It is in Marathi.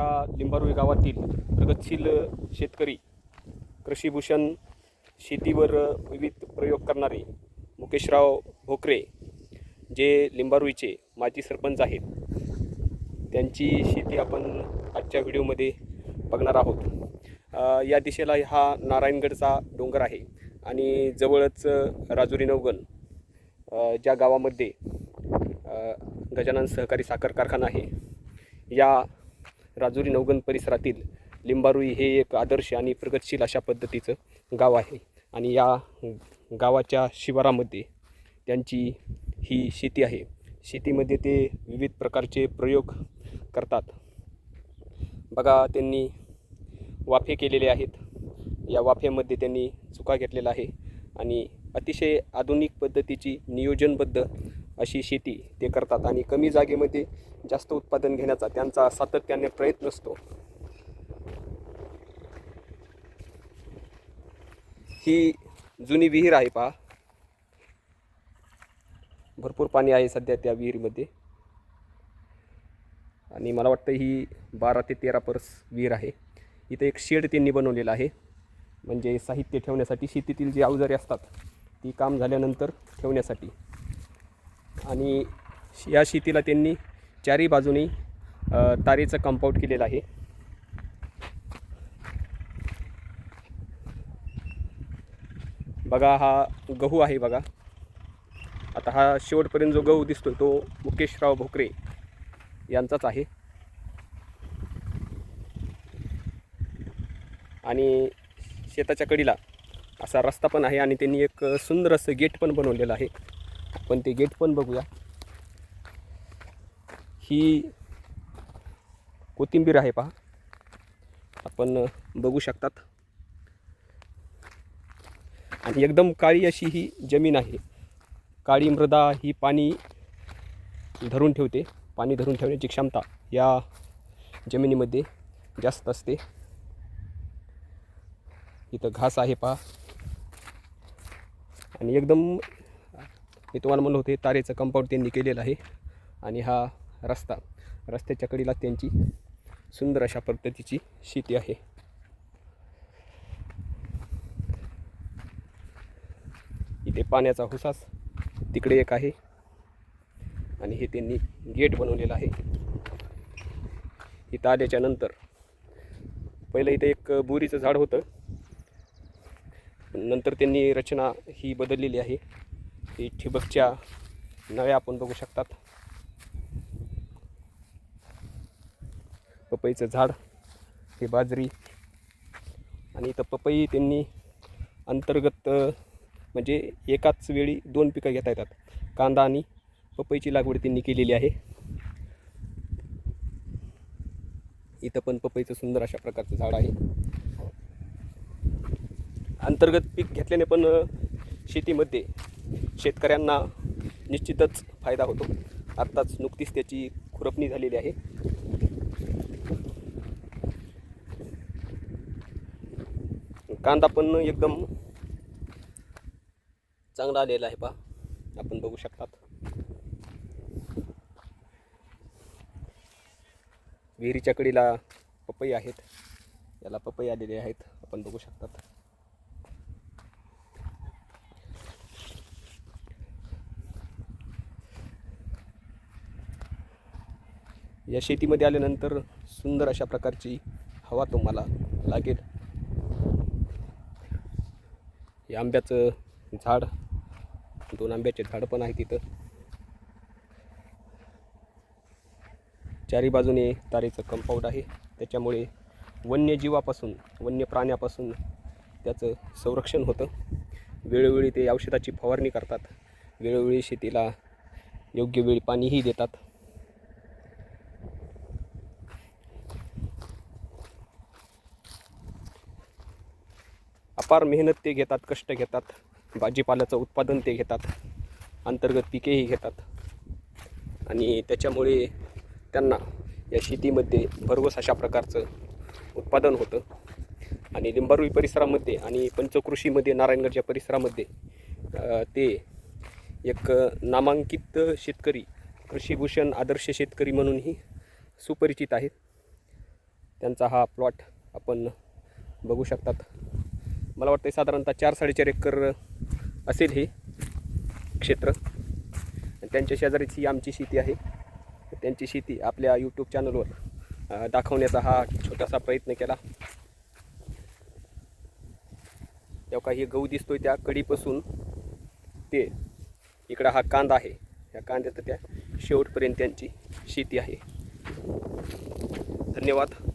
तालुक्याच्या लिंबारुई गावातील प्रगतशील शेतकरी कृषीभूषण शेतीवर विविध प्रयोग करणारे मुकेशराव भोकरे जे लिंबारुईचे माजी सरपंच आहेत त्यांची शेती आपण आजच्या व्हिडिओमध्ये बघणार आहोत. या दिशेला हा नारायणगडचा डोंगर आहे आणि जवळच राजुरी नवगण ज्या गावामध्ये गजानन सहकारी साखर कारखाना आहे. या राजुरी नवगण परिसरातील लिंबारुई हे एक आदर्श आणि प्रगतशील अशा पद्धतीचं गाव आहे. आणि या गावाच्या शिवारामध्ये त्यांची ही शेती आहे. शेतीमध्ये ते विविध प्रकारचे प्रयोग करतात. बघा त्यांनी वाफे केलेले आहेत. या वाफेमध्ये त्यांनी चुका घेतलेला आहे. आणि अतिशय आधुनिक पद्धतीची नियोजनबद्ध अशी शेती ते करतात आणि कमी जागेमध्ये जास्त उत्पादन घेण्याचा त्यांचा सातत्याने प्रयत्न असतो. ही जुनी विहीर आहे पहा. भरपूर पाणी आहे सध्या त्या विहिरीमध्ये. आणि मला वाटतं ही बारा ते तेरा परस विहीर आहे. इथं एक शेड त्यांनी बनवलेला आहे. म्हणजे साहित्य ठेवण्यासाठी शेतीतील जी अवजारे असतात ती काम झाल्यानंतर ठेवण्यासाठी. आणि या शेतीला त्यांनी चारही बाजूनी तारेचं कंपाऊंड केलेलं आहे. बघा हा गहू आहे बघा. आता हा शेवटपर्यंत जो गहू दिसतो तो मुकेशराव भोकरे यांचाच आहे. आणि शेताच्या कडीला असा रस्ता पण आहे आणि त्यांनी एक सुंदर असं गेट पण बनवलेलं आहे. आपण ते गेट पण बघूया. ही कोथिंबीर आहे पहा. आपण बघू शकतात. आणि एकदम काळी अशी ही जमीन आहे. काळी मृदा ही पाणी धरून ठेवते. पाणी धरून ठेवण्याची क्षमता या जमिनीमध्ये जास्त असते. इथं घास आहे पहा. आणि एकदम मी तुम्हाला म्हणलं होते तारेचं कंपाऊंड त्यांनी केलेलं आहे. आणि हा रस्ता रस्त्याच्या कडीला त्यांची सुंदर अशा पद्धतीची शेती आहे. इथे पाण्याचा हुसास तिकडे एक आहे. आणि हे त्यांनी गेट बनवलेलं आहे. इथं आल्याच्यानंतर पहिलं इथं एक बोरीचं झाड होतं. नंतर त्यांनी रचना ही बदललेली आहे. ही ठिबकच्या नळ्या आपण बघू शकतात. पपईचं झाड हे बाजरी आणि इथं पपई त्यांनी अंतर्गत म्हणजे एकाच वेळी दोन पिकं घेता येतात. कांदा आणि पपईची लागवड त्यांनी केलेली आहे. इथं पण पपईचं सुंदर अशा प्रकारचं झाड आहे. अंतर्गत पीक घेतल्याने पण शेतीमध्ये शेतकऱ्यांना निश्चितच फायदा होतो. आत्ताच नुकतीच त्याची खुरपणी झालेली आहे. कांदा पण एकदम चांगला आलेला आहे पहा. आपण बघू शकतात. विहिरीच्या कडीला पपई आहेत. याला पपई आलेले आहेत. आपण बघू शकतात. या शेतीमध्ये आल्यानंतर सुंदर अशा प्रकारची हवा तुम्हाला लागेल. हे आंब्याचं झाड दोन आंब्याचे झाड पण आहे तिथं. चारी बाजूने तारेचं कंपाऊंड आहे. त्याच्यामुळे वन्यजीवापासून वन्य प्राण्यापासून त्याचं संरक्षण होतं. वेळोवेळी ते औषधाची फवारणी करतात. वेळोवेळी शेतीला योग्य वेळी पाणीही देतात. फार मेहनत ते घेतात कष्ट घेतात. भाजीपाल्याचं उत्पादन ते घेतात. अंतर्गत पिकेही घेतात. आणि त्याच्यामुळे त्यांना या शेतीमध्ये भरघोस अशा प्रकारचं उत्पादन होतं. आणि लिंबारुई परिसरामध्ये आणि पंचकृषीमध्ये नारायणगडच्या परिसरामध्ये ते एक नामांकित शेतकरी कृषीभूषण आदर्श शेतकरी म्हणूनही सुपरिचित आहेत. त्यांचा हा प्लॉट आपण बघू शकतात. मला वाटतं साधारणतः चार साडेचार एकर असेल हे क्षेत्र. आणि त्यांच्या शेजारीच ही आमची शेती आहे. त्यांची शेती आपल्या यूट्यूब चॅनलवर दाखवण्याचा हा छोटासा प्रयत्न केला. तेव्हा काही गहू दिसतोय त्या कडीपासून. ते इकडं हा कांदा आहे. या कांद्याचं त्या शेवटपर्यंत त्यांची शेती आहे. धन्यवाद.